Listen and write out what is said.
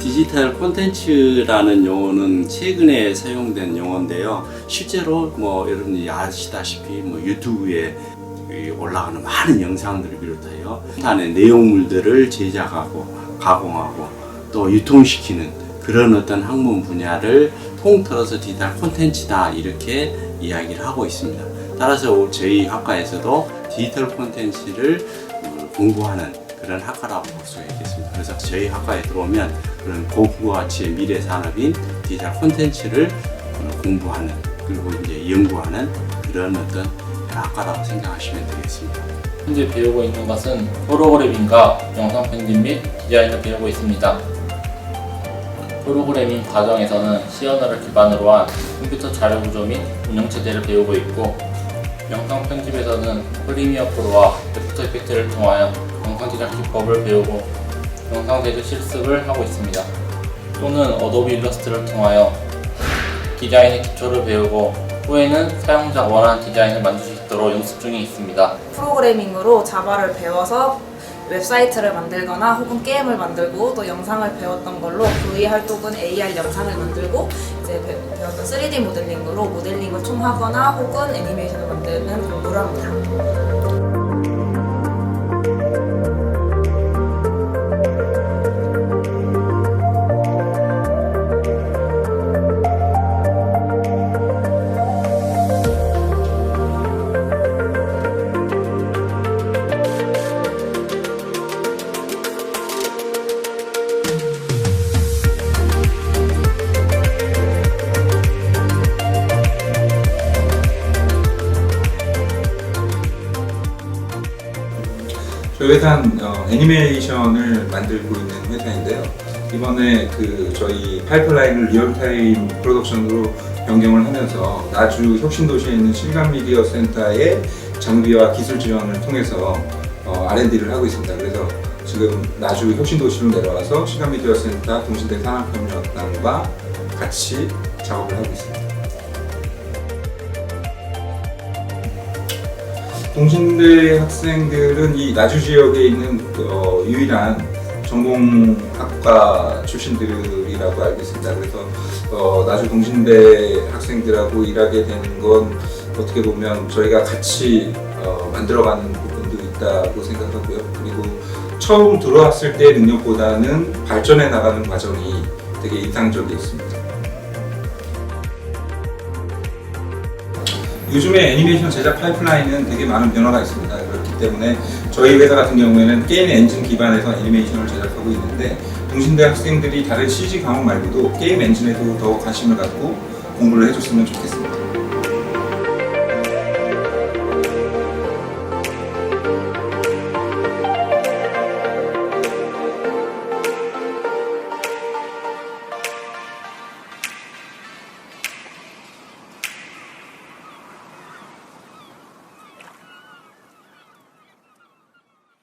디지털 콘텐츠라는 용어는 최근에 사용된 용어인데요. 실제로 뭐 여러분이 아시다시피 뭐 유튜브에 이 올라가는 많은 영상들을 비롯하여 안에 내용물들을 제작하고 가공하고 또 유통시키는 그런 어떤 학문 분야를 통틀어서 디지털 콘텐츠다 이렇게 이야기를 하고 있습니다. 따라서 저희 학과에서도 디지털 콘텐츠를 어, 공부하는 그런 학과라고 볼 수 있겠습니다. 그래서 저희 학과에 들어오면 그런 고부가 가치의 미래 산업인 디지털 콘텐츠를 어, 공부하는 그리고 이제 연구하는 그런 어떤 학과라고 생각하시면 되겠습니다. 현재 배우고 있는 것은 프로그래밍과 영상 편집 및 디자인을 배우고 있습니다. 프로그래밍 과정에서는 C 언어를 기반으로 한 컴퓨터 자료 구조 및 운영 체제를 배우고 있고 영상 편집에서는 프리미어 프로와 애프터 이펙트를 통하여 영상 제작 기법을 배우고 영상 제작 실습을 하고 있습니다. 또는 어도비 일러스트를 통하여 디자인의 기초를 배우고 후에는 사용자 원하는 디자인을 만들 수 있도록 연습 중에 있습니다. 프로그래밍으로 자바를 배워서 웹사이트를 만들거나 혹은 게임을 만들고 또 영상을 배웠던 걸로 그의 활동은 AR 영상을 만들고 이제 배- 배웠던 3D 모델링으로 모델링을 좀 하거나 혹은 애니메이션을 만드는 공부를 합니다. 저희 회사는 어, 애니메이션을 만들고 있는 회사인데요. 이번에 그 저희 파이프라인을 리얼타임 프로덕션으로 변경을 하면서 나주 혁신도시에 있는 실감미디어 센터의 장비와 기술 지원을 통해서 어, R&D를 하고 있습니다. 그래서 지금 나주 혁신도시로 내려와서 실감미디어 센터 동신대 산업협력단과 같이 작업을 하고 있습니다. 동신대 학생들은 이 나주 지역에 있는 어, 유일한 전공학과 출신들이라고 알고 있습니다. 그래서 어, 나주 동신대 학생들하고 일하게 되는 건 어떻게 보면 저희가 같이 어, 만들어가는 부분도 있다고 생각하고요. 그리고 처음 들어왔을 때 능력보다는 발전해 나가는 과정이 되게 인상적이었습니다. 요즘에 애니메이션 제작 파이프라인은 되게 많은 변화가 있습니다. 그렇기 때문에 저희 회사 같은 경우에는 게임 엔진 기반에서 애니메이션을 제작하고 있는데 동신대 학생들이 다른 CG 과목 말고도 게임 엔진에도 더 관심을 갖고 공부를 해줬으면 좋겠습니다.